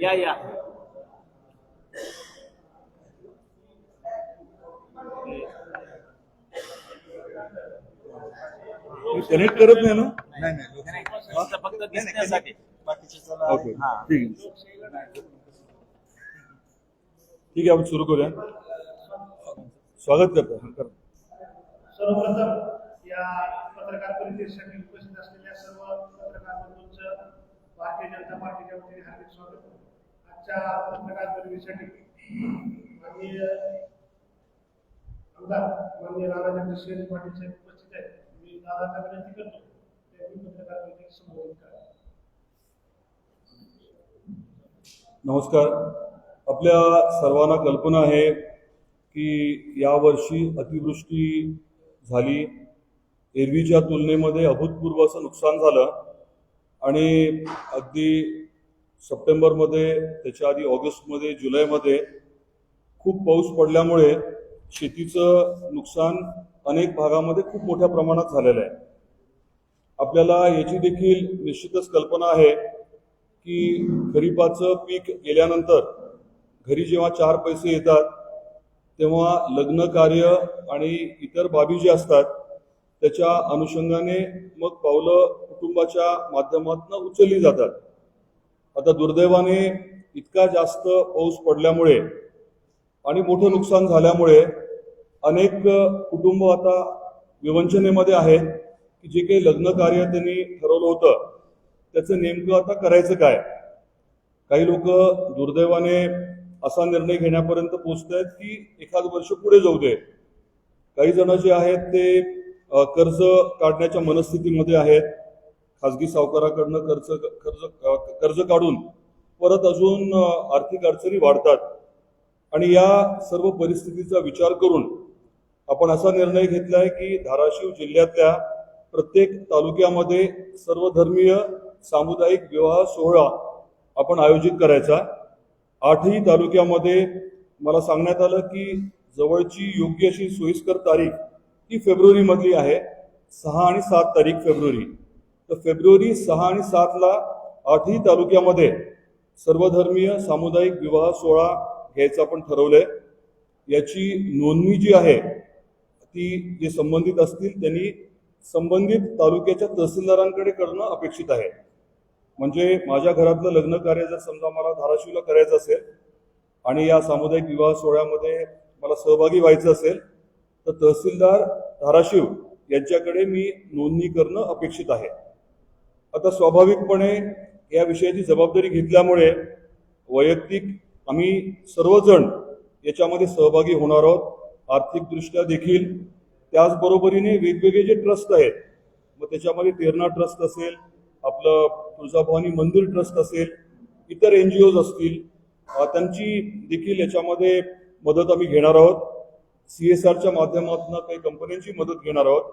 या या. कनेक्ट करत नाही ना? नाही नाही नाही, नुसतं फक्त दिसण्यासाठी. बाकीचे चला. ओके हा. ठीक आहे. ठीक आहे आपण सुरू करूया. स्वागत करतो हा, करा. सर्वप्रथम या पत्रकार परिषदेसाठी उपस्थित असलेल्या सर्व पत्रकार बंधूंचं भारतीय जनता पार्टीच्या वतीने हार्दिक स्वागत आजच्या पत्रकार परिषदेसाठी माननीय आमदार माननीय राणा जगदीश पाटील साहेब उपस्थित आहेत. मी दादांना विनंती करतो त्यांनी पत्रकार परिषदेत संबोधित करा. नमस्कार. आपल्या सर्वांना कल्पना आहे की यावर्षी अतिवृष्टी झाली. एरवीच्या तुलनेमध्ये अभूतपूर्व असं नुकसान झालं. आणि अगदी सप्टेंबरमध्ये त्याच्या आधी ऑगस्टमध्ये जुलैमध्ये खूप पाऊस पडल्यामुळे शेतीचं नुकसान अनेक भागामध्ये खूप मोठ्या प्रमाणात झालेलं आहे. आपल्याला याची देखील निश्चितच कल्पना आहे की खरीपाचं पीक गेल्यानंतर घरी जेव्हा चार पैसे येतात तेव्हा लग्न कार्य आणि इतर बाबी ज्या असतात त्याच्या अनुषंगाने मग पावलं कुटुंबाच्या माध्यमातून उचलली जातात. आता दुर्दैवाने इतका जास्त पाऊस पडल्यामुळे आणि मोठं नुकसान झाल्यामुळे अनेक कुटुंब आता विवंचनेमध्ये आहेत की जे काही लग्न कार्य त्यांनी ठरवलं होतं त्याचं नेमकं आता करायचं काय? काही लोक दुर्दैवाने असा निर्णय घेण्यापर्यंत पोहोचत आहेत की एखाद वर्ष पुढे जाऊ दे. काही जण जे आहेत ते कर्ज काढण्याच्या मनस्थितीमध्ये आहेत. खाजगी सावकाराकडनं कर्ज कर्ज कर्ज काढून परत अजून आर्थिक अडचणी वाढतात. आणि या सर्व परिस्थितीचा विचार करून आपण असा निर्णय घेतला आहे की धाराशिव जिल्ह्यातल्या प्रत्येक तालुक्यामध्ये सर्वधर्मीय सामुदायिक विवाह सोहळा आपण आयोजित करायचा. आठही तालुक्यामध्ये मला सांगण्यात आलं की जवळची योग्य अशी सोयीस्कर तारीख ही फेब्रुवारीमधली आहे. सहा आणि सात तारीख फेब्रुवारी. तर फेब्रुवारी सहा आणि सातला आठही तालुक्यामध्ये सर्वधर्मीय सामुदायिक विवाह सोहळा घ्यायचा आपण ठरवलंय. याची नोंदणी जी आहे ती जे संबंधित असतील त्यांनी संबंधित तालुक्याच्या तहसीलदारांकडे करणं अपेक्षित आहे. म्हणजे माझ्या घरातलं लग्न कार्य जर समजा मला धाराशिवला करायचं असेल आणि या सामुदायिक विवाह सोहळ्यामध्ये मला सहभागी व्हायचं असेल तर तहसीलदार धाराशिव यांच्याकडे मी नोंदणी करणं अपेक्षित आहे. आता स्वाभाविकपणे या विषयाची जबाबदारी घेतल्यामुळे वैयक्तिक आम्ही सर्वजण याच्यामध्ये सहभागी होणार आहोत. आर्थिकदृष्ट्या देखील त्याचबरोबरीने वेगवेगळे जे ट्रस्ट आहेत मग त्याच्यामध्ये तेरणा ट्रस्ट असेल आपलं तुळजाभवानी मंदिर ट्रस्ट असेल इतर एन जी ओज असतील त्यांची देखील याच्यामध्ये मदत आम्ही घेणार आहोत. सी एस आरच्या माध्यमातून काही कंपन्यांची मदत घेणार आहोत.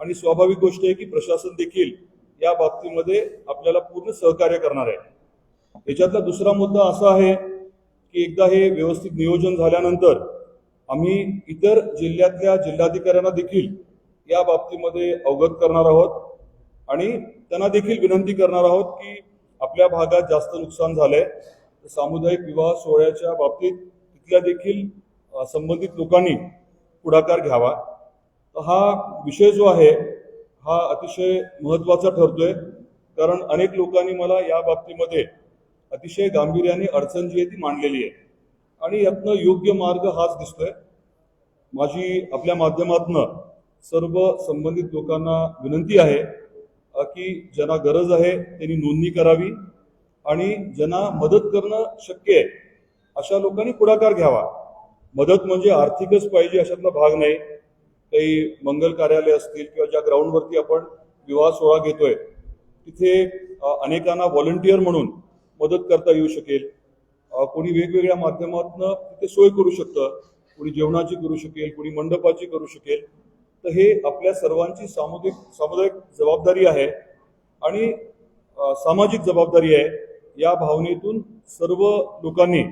आणि स्वाभाविक गोष्ट आहे की प्रशासन देखील या बाबतीमध्ये आपल्याला पूर्ण सहकार्य करणार आहे. याच्यातला दुसरा मुद्दा असा आहे की एकदा हे व्यवस्थित नियोजन झाल्यानंतर आम्ही इतर जिल्ह्यातल्या जिल्हाधिकाऱ्यांना देखील या बाबतीमध्ये अवगत करणार आहोत आणि त्यांना देखील विनंती करणार आहोत की आपल्या भागात जास्त नुकसान झालंय. सामुदायिक विवाह सोहळ्याच्या बाबतीत तिथल्या देखील संबंधित लोकांनी पुढाकार घ्यावा. हा विषय जो आहे हा अतिशय महत्त्वाचा ठरतोय. कारण अनेक लोकांनी मला या बाबतीमध्ये अतिशय गांभीर्याने अडचण जी आहे ती मांडलेली आहे. आणि यातनं योग्य मार्ग हाच दिसतोय. माझी आपल्या माध्यमातनं सर्व संबंधित लोकांना विनंती आहे की ज्यांना गरज आहे त्यांनी नोंदणी करावी आणि ज्यांना मदत करणं शक्य आहे अशा लोकांनी पुढाकार घ्यावा. मदत म्हणजे आर्थिकच पाहिजे अशातला भाग नाही. काही मंगल कार्यालय असतील किंवा ज्या ग्राउंडवरती आपण विवाह सोहळा घेतोय तिथे अनेकांना व्हॉलंटियर म्हणून मदत करता येऊ शकेल. कोणी वेगवेगळ्या माध्यमातून तिथे सोय करू शकतं कोणी जेवणाची करू शकेल कोणी मंडपाची करू शकेल. तर हे आपल्या सर्वांची सामुदायिक सामुदायिक जबाबदारी आहे आणि सामाजिक जबाबदारी आहे. या भावनेतून सर्व लोकांनी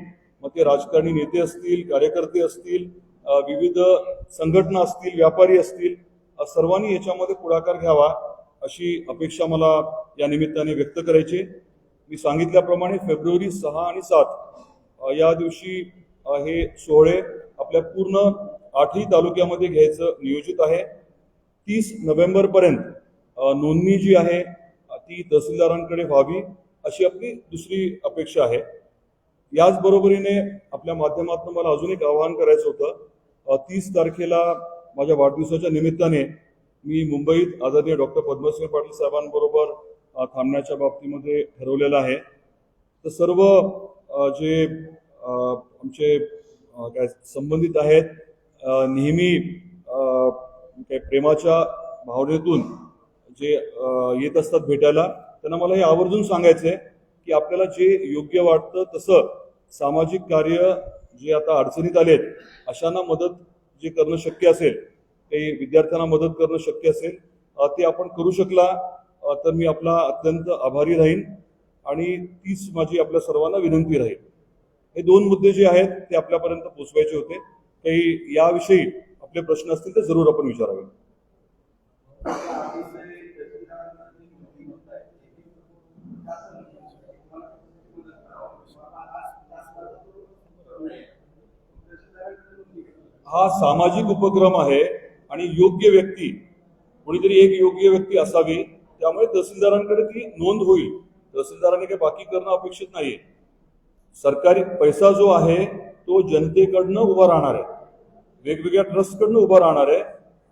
मग ते राजकारणी नेते असतील कार्यकर्ते असतील विविध संघटना असतील व्यापारी असतील सर्वांनी याच्यामध्ये पुढाकार घ्यावा अशी अपेक्षा मला या निमित्ताने व्यक्त करायची. मी सांगितल्याप्रमाणे फेब्रुवारी सहा आणि सात या दिवशी हे सोहळे आपल्या पूर्ण आठही तालुक्यामध्ये घ्यायचं नियोजित आहे. तीस नोव्हेंबरपर्यंत नोंदणी जी आहे ती तहसीलदारांकडे व्हावी अशी आपली दुसरी अपेक्षा आहे. याच बरोबरीने आपल्या माध्यमातून मला अजून एक आवाहन करायचं होतं तीस तारखेला माझ्या वाढदिवसाच्या निमित्ताने मी मुंबईत आदरणीय डॉक्टर पद्मसिंह पाटील साहेबांबरोबर थांबण्याच्या बाबतीमध्ये ठरवलेलं आहे. तर सर्व जे आमचे काय संबंधित आहेत नेहमी काय प्रेमाच्या भावनेतून जे येत असतात भेटायला त्यांना मला हे आवर्जून सांगायचं आहे की आपल्याला जे योग्य वाटतं तसं सामाजिक कार्य जे आता अडचणीत आलेत अशांना मदत जे करणं शक्य असेल काही विद्यार्थ्यांना मदत करणं शक्य असेल ते आपण करू शकला तर मी आपला अत्यंत आभारी राहीन आणि तीच माझी आपल्या सर्वांना विनंती राहील. हे दोन मुद्दे जे आहेत ते आपल्यापर्यंत पोचवायचे होते. काही याविषयी आपले प्रश्न असतील तर जरूर आपण विचारावे. हा सामाजिक उपक्रम आहे आणि योग्य व्यक्ती कोणीतरी एक योग्य व्यक्ती असावी त्यामुळे तहसीलदारांकडे ती नोंद होईल. तहसीलदारांनी काही बाकी करणं अपेक्षित नाहीये. सरकारी पैसा जो आहे तो जनतेकडनं उभा राहणार आहे. वेगवेगळ्या ट्रस्टकडनं उभा राहणार आहे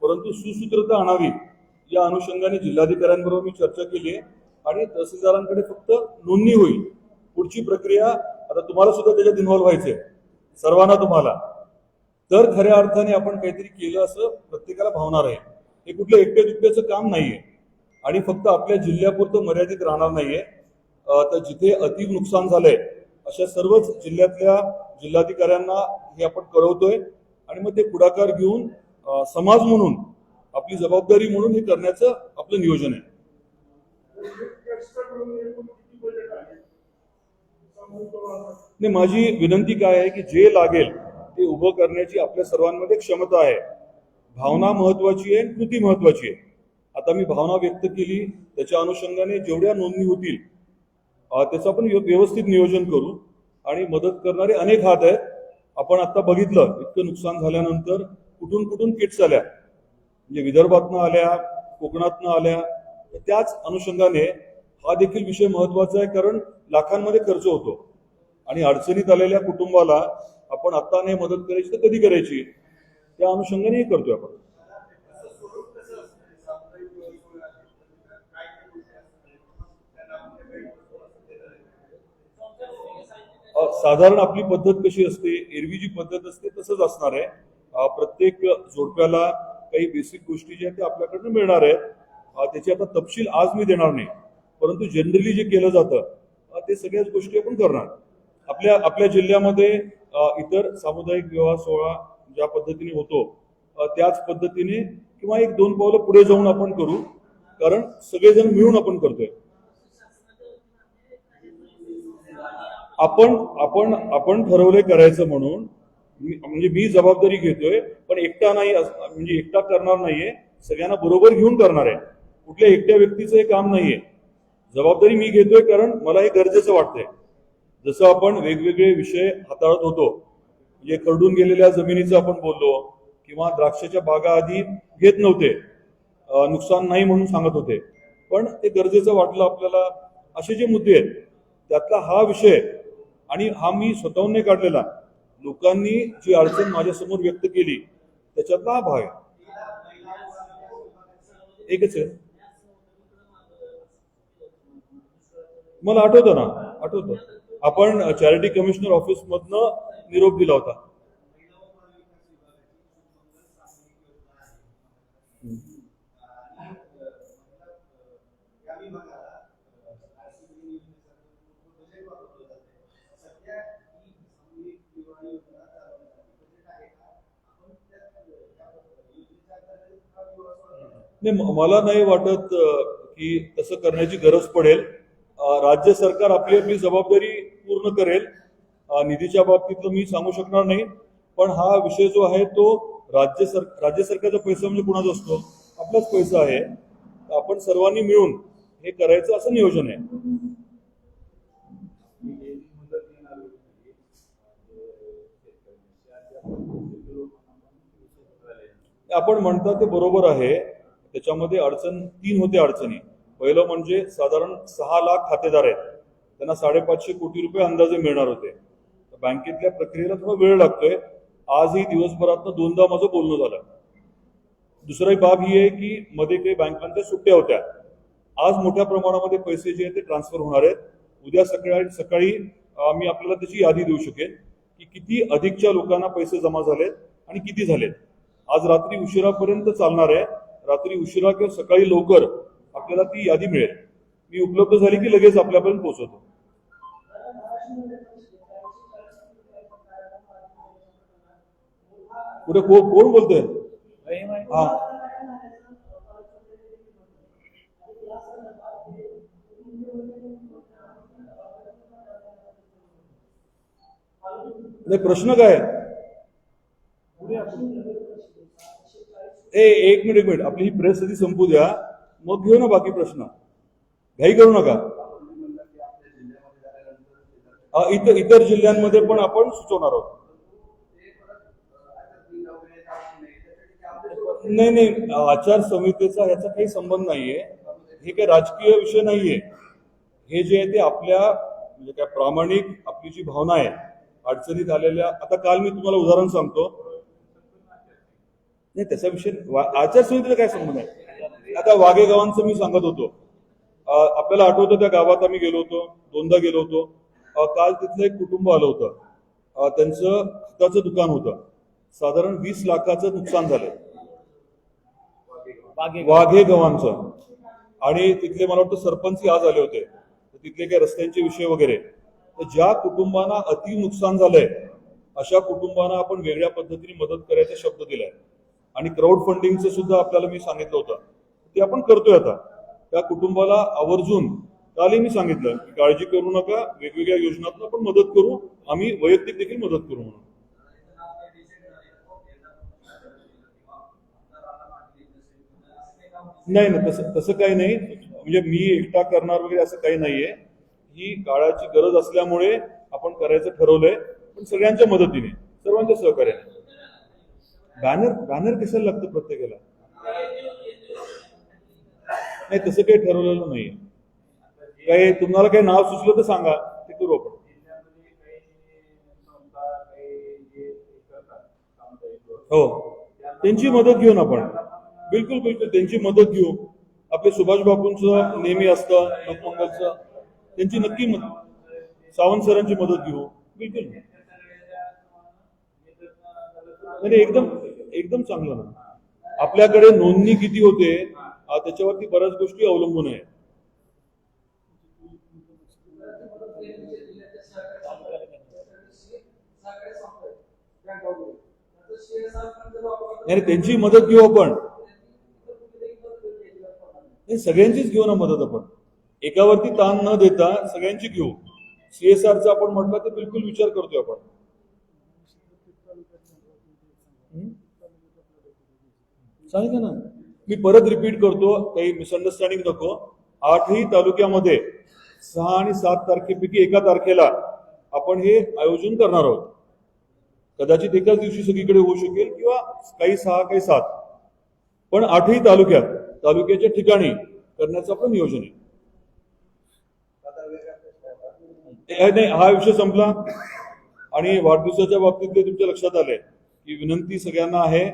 परंतु सुसूत्रता आणावी या अनुषंगाने जिल्हाधिकाऱ्यांबरोबर मी चर्चा केली आणि तहसीलदारांकडे फक्त नोंदणी होईल. पुढची प्रक्रिया आता तुम्हाला सुद्धा त्याच्यात इन्व्हॉल्व्ह व्हायचंय. सर्वांना तुम्हाला. तर खऱ्या अर्थाने आपण काहीतरी केलं असं प्रत्येकाला भावणार आहे. हे कुठलं एकट्या दुकट्याचं काम नाहीये. आणि फक्त आपल्या जिल्ह्यापुरतं मर्यादित राहणार नाहीये. तर जिथे अति नुकसान झालंय अशा सर्वच जिल्ह्यातल्या जिल्हाधिकाऱ्यांना हे आपण कळवतोय. आणि मग ते पुढाकार घेऊन समाज म्हणून आपली जबाबदारी म्हणून हे करण्याचं आपलं नियोजन आहे. नाही माझी विनंती काय आहे की जे लागेल ते उभं करण्याची आपल्या सर्वांमध्ये क्षमता आहे. भावना महत्वाची आहे कृती महत्वाची आहे. आता मी भावना व्यक्त केली त्याच्या अनुषंगाने जेवढ्या नोंदणी होतील त्याचं आपण व्यवस्थित नियोजन करू. आणि मदत करणारे अनेक हात आहेत. आपण आता बघितलं इतकं नुकसान झाल्यानंतर कुठून कुठून किट्स आल्या? म्हणजे विदर्भातनं आल्या कोकणातनं आल्या तर त्याच अनुषंगाने हा देखील विषय महत्त्वाचा आहे कारण लाखांमध्ये खर्च होतो. आणि अडचणीत आलेल्या कुटुंबाला आपण आता नाही मदत करायची तर कधी करायची? त्या अनुषंगाने हे करतोय आपण. साधारण आपली पद्धत कशी असते? एरवी जी पद्धत असते तसंच असणार आहे. प्रत्येक जोडप्याला काही बेसिक गोष्टी ज्या आहेत त्या आपल्याकडनं मिळणार आहेत. त्याची आता तपशील आज मी देणार नाही. परंतु जनरली जे केलं जातं ते सगळ्याच गोष्टी आपण करणार. आपल्या आपल्या जिल्ह्यामध्ये इतर सामुदायिक विवाह सोहळा ज्या पद्धतीने होतो त्याच पद्धतीने किंवा एक दोन पावलं पुढे जाऊन आपण करू कारण सगळेजण मिळून आपण करतोय. आपण आपण आपण ठरवले करायचं म्हणून म्हणजे मी जबाबदारी घेतोय पण एकटा नाही म्हणजे एकटा करणार नाहीये सगळ्यांना बरोबर घेऊन करणार आहे. कुठल्या एकट्या व्यक्तीचं हे काम नाहीये. जबाबदारी मी घेतोय कारण मला हे गरजेचं वाटतंय. जसं आपण वेगवेगळे विषय हाताळत होतो म्हणजे खरडून गेलेल्या जमिनीचं आपण बोललो किंवा द्राक्षाच्या बागा आधी घेत नव्हते नुकसान नाही म्हणून सांगत होते. पण ते गरजेचं वाटलं आपल्याला असे जे मुद्दे आहेत त्यातला हा विषय आणि हा मी स्वतःहून नाही काढलेला लोकांनी जी अडचण माझ्यासमोर व्यक्त केली त्याच्यातला हा भाग आहे. एकच आहे. मला आठवतं ना? आठवतं. आपण चॅरिटी कमिशनर ऑफिस मधनं निरोप दिला होता. नाही मला नाही वाटत की तसं करण्याची गरज पडेल. राज्य सरकार आपली आपली जबाबदारी पूर्ण करेल. निधीच्या बाबतीतलं मी सांगू शकणार नाही. पण हा विषय जो आहे तो राज्य सर राज्य सरकारचा पैसा म्हणजे कुणाचा असतो? आपलाच पैसा आहे. आपण सर्वांनी मिळून हे करायचं असं नियोजन आहे. आपण म्हणता ते बरोबर आहे. त्याच्यामध्ये अडचण तीन होते अडचणी. पहिलं म्हणजे साधारण सहा लाख खातेदार आहेत. त्यांना साडेपाचशे कोटी रुपये अंदाजे मिळणार होते. बँकेतल्या प्रक्रियेला थोडा वेळ लागतोय. आजही दिवसभरातनं दोनदा माझं बोलणं झालं. दुसरी बाब ही आहे की मध्ये काही बँकांच्या सुट्ट्या होत्या. आज मोठ्या प्रमाणामध्ये पैसे जे आहेत ते ट्रान्सफर होणार आहेत. उद्या सकाळी सकाळी मी आपल्याला त्याची यादी देऊ शकेन की किती अधिकच्या लोकांना पैसे जमा झालेत आणि किती झालेत. आज रात्री उशिरापर्यंत चालणार आहे. रात्री उशिरा किंवा सकाळी लवकर आपल्याला ती यादी मिळेल. मी उपलब्ध झाली की लगेच आपल्यापर्यंत पोहोचवतो. कुठे को, कोण बोलतोय? हा. प्रश्न काय? ए, एक मिनिट एक मिनिट. आपली ही प्रेस संपू द्या. मग घेऊ ना बाकी प्रश्न. घाई करू नका. इतर इतर जिल्ह्यांमध्ये पण आपण सुचवणार आहोत. नाही नाही आचारसंहितेचा याचा काही संबंध नाहीये. हे काही राजकीय विषय नाहीये. हे जे आहे ते आपल्या म्हणजे काय प्रामाणिक आपली जी भावना आहे अडचणीत आलेल्या आता काल मी तुम्हाला उदाहरण सांगतो. नाही त्याचा विषय वा- आचारसंहितेचा काय संबंध आहे? आता वाघे गावांचं मी सांगत होतो. आपल्याला आठवतं त्या गावात आम्ही गेलो होतो दोनदा गेलो होतो. काल तिथलं एक कुटुंब आलं होतं. त्यांचं खताचं दुकान होतं. साधारण वीस लाखाचं नुकसान झालंय. वाघे गव्हांचं आणि तिथले मला वाटतं सरपंचही आज आले होते. तिथले काही रस्त्यांचे विषय वगैरे. तर ज्या कुटुंबांना अति नुकसान झालंय अशा कुटुंबांना आपण वेगळ्या पद्धतीने मदत करायचा शब्द दिलाय. आणि क्राऊड फंडिंगचं सुद्धा आपल्याला मी सांगितलं होतं. ते आपण करतोय आता. त्या कुटुंबाला आवर्जून कालही मी सांगितलं की काळजी करू नका वेगवेगळ्या योजनातून आपण मदत करू आम्ही वैयक्तिक देखील मदत करू म्हणून. नाही नाही तसं तसं काही नाही. म्हणजे मी एकटा करणार वगैरे असं काही नाहीये. ही काळाची गरज असल्यामुळे आपण करायचं ठरवलंय पण सगळ्यांच्या मदतीने सर्वांच्या सहकार्याने. बॅनर बॅनर कशाला लागतं प्रत्येकाला? नाही तसं काही ठरवलेलं नाहीये. काही तुम्हाला काही नाव सुचलं तर सांगा ते करू आपण. हो. त्यांची मदत घेऊन आपण. बिलकुल बिलकुल त्यांची मदत घेऊ. आपले सुभाष बापूंचं नेहमी असतं लोकमंगलचं. त्यांची नक्की मदत सावंत सरांची मदत घेऊ. बिलकुल. नाही एकदम एकदम चांगलं. ना आपल्याकडे नोंदणी किती होते? त्याच्यावरती बऱ्याच गोष्टी अवलंबून आहे नाही त्यांची मदत घेऊ आपण. नाही सगळ्यांचीच घेऊ ना मदत आपण. एकावरती ताण न देता सगळ्यांची घेऊ. सीएसआरचा आपण म्हटलं तर बिलकुल विचार करतोय आपण. सांगितलं ना? मी परत रिपीट करतो काही मिसअंडरस्टँडिंग नको. आठही तालुक्यामध्ये सहा आणि सात तारखेपैकी एका तारखेला आपण हे आयोजन करणार आहोत. कदाचित एकाच दिवशी सगळीकडे होऊ शकेल किंवा काही सहा काही सात. पण आठही तालुक्यात तालुक्याच्या ठिकाणी करण्याचं आपलं नियोजन आहे. नाही हा विषय संपला. आणि वाढदिवसाच्या बाबतीत तुमच्या लक्षात आलंय की विनंती सगळ्यांना आहे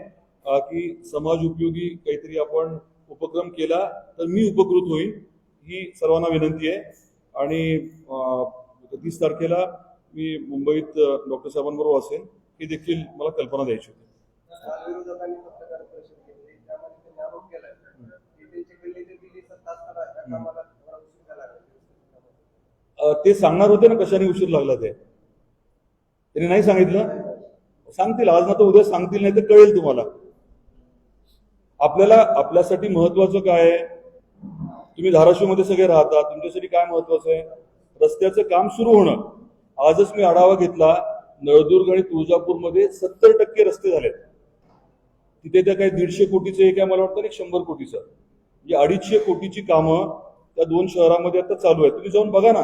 की समाज उपयोगी काहीतरी आपण उपक्रम केला तर मी उपकृत होईल ही सर्वांना विनंती आहे. आणि तीस तारखेला मी मुंबईत डॉक्टर साहेबांबरोबर असेल ही देखील मला कल्पना द्यायची होती. ते सांगणार होते ना कशाने उशीर लागला ते? त्यांनी नाही सांगितलं? सांगतील. आज ना तर उद्या सांगतील नाही तर कळेल तुम्हाला. आपल्याला आपल्यासाठी महत्वाचं काय आहे? तुम्ही धाराशिवमध्ये सगळे राहता तुमच्यासाठी काय महत्वाचं आहे? रस्त्याचं काम सुरू होणं. आजच मी आढावा घेतला नळदुर्ग आणि तुळजापूरमध्ये सत्तर टक्के रस्ते झालेत. तिथे त्या काही दीडशे कोटीचं एक आहे मला वाटतं एक शंभर कोटीचं. म्हणजे अडीचशे कोटीची कामं त्या दोन शहरामध्ये आता चालू आहे तुम्ही जाऊन बघा ना.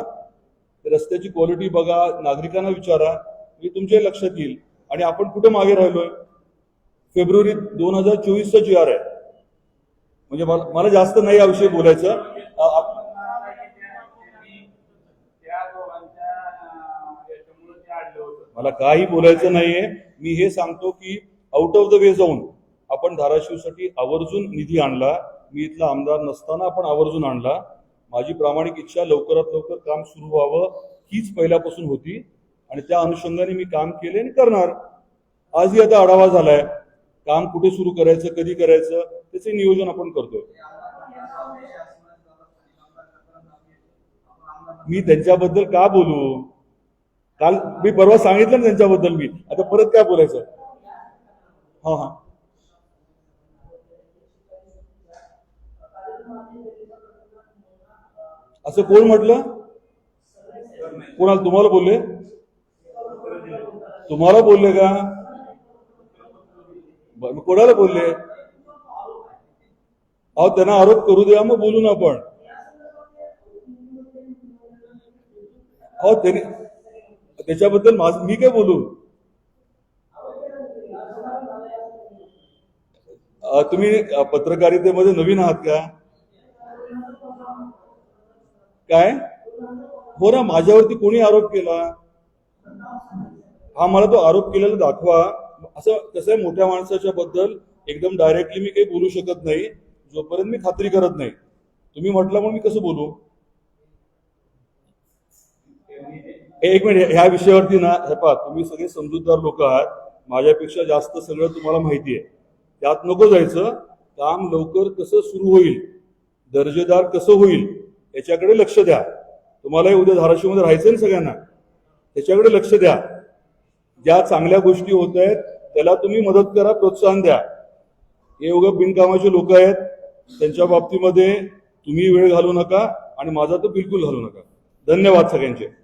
रस्त्याची क्वालिटी बघा नागरिकांना विचारा. म्हणजे तुमच्या लक्षात येईल. आणि आपण कुठं मागे राहिलोय? फेब्रुवारी दोन हजार चोवीसचा जी आर आहे. म्हणजे मला मला जास्त नाही याविषयी बोलायचं. मला काही बोलायचं नाहीये. मी हे सांगतो की आउट ऑफ द वे जाऊन आपण धाराशिवसाठी आवर्जून निधी आणला. मी इथला आमदार नसताना आपण आवर्जून आणला. माझी प्रामाणिक इच्छा लवकरात लवकर काम सुरू व्हावं हीच पहिल्यापासून होती. आणि त्या अनुषंगाने मी काम केले आणि करणार. आजही आता आढावा झालाय. काम कुठे सुरू करायचं कधी करायचं त्याचे नियोजन आपण करतोय. मी त्यांच्याबद्दल का बोलू? काल मी परवा सांगितलं ना त्यांच्याबद्दल मी. आता परत काय बोलायचं? हा हा. असं कोण म्हटलं? कोणाला तुम्हाला बोलले? तुम्हाला बोलले का? कोणाला बोलले? अहो त्यांना आरोप करू द्या मग बोलू ना आपण. अहो त्यांनी त्याच्याबद्दल माझ मी काय बोलू? तुम्ही पत्रकारितेमध्ये नवीन आहात का? काय? हो ना माझ्यावरती कोणी आरोप केला? हा मला तो आरोप केलेला दाखवा. असं कसं आहे मोठ्या माणसाच्या बद्दल एकदम डायरेक्टली मी काही बोलू शकत नाही. जोपर्यंत मी खात्री करत नाही. तुम्ही म्हटलं म्हणून मी कसं बोलू? एक मिनिट ह्या विषयावरती ना हे पहा तुम्ही सगळे समजूतदार लोक आहात. माझ्यापेक्षा जास्त सगळं तुम्हाला माहिती आहे. त्यात नको जायचं. काम लवकर कसं सुरू होईल? दर्जेदार कसं होईल? याच्याकडे लक्ष द्या. तुम्हालाही उद्या धाराशिवमध्ये राहायचं ना सगळ्यांना? त्याच्याकडे लक्ष द्या. ज्या चांगल्या गोष्टी होत आहेत त्याला तुम्ही मदत करा प्रोत्साहन द्या. हे उगं बिनकामाचे लोक आहेत. त्यांच्या बाबतीमध्ये तुम्ही वेळ घालू नका आणि माझा तर बिलकुल घालू नका. धन्यवाद सगळ्यांचे.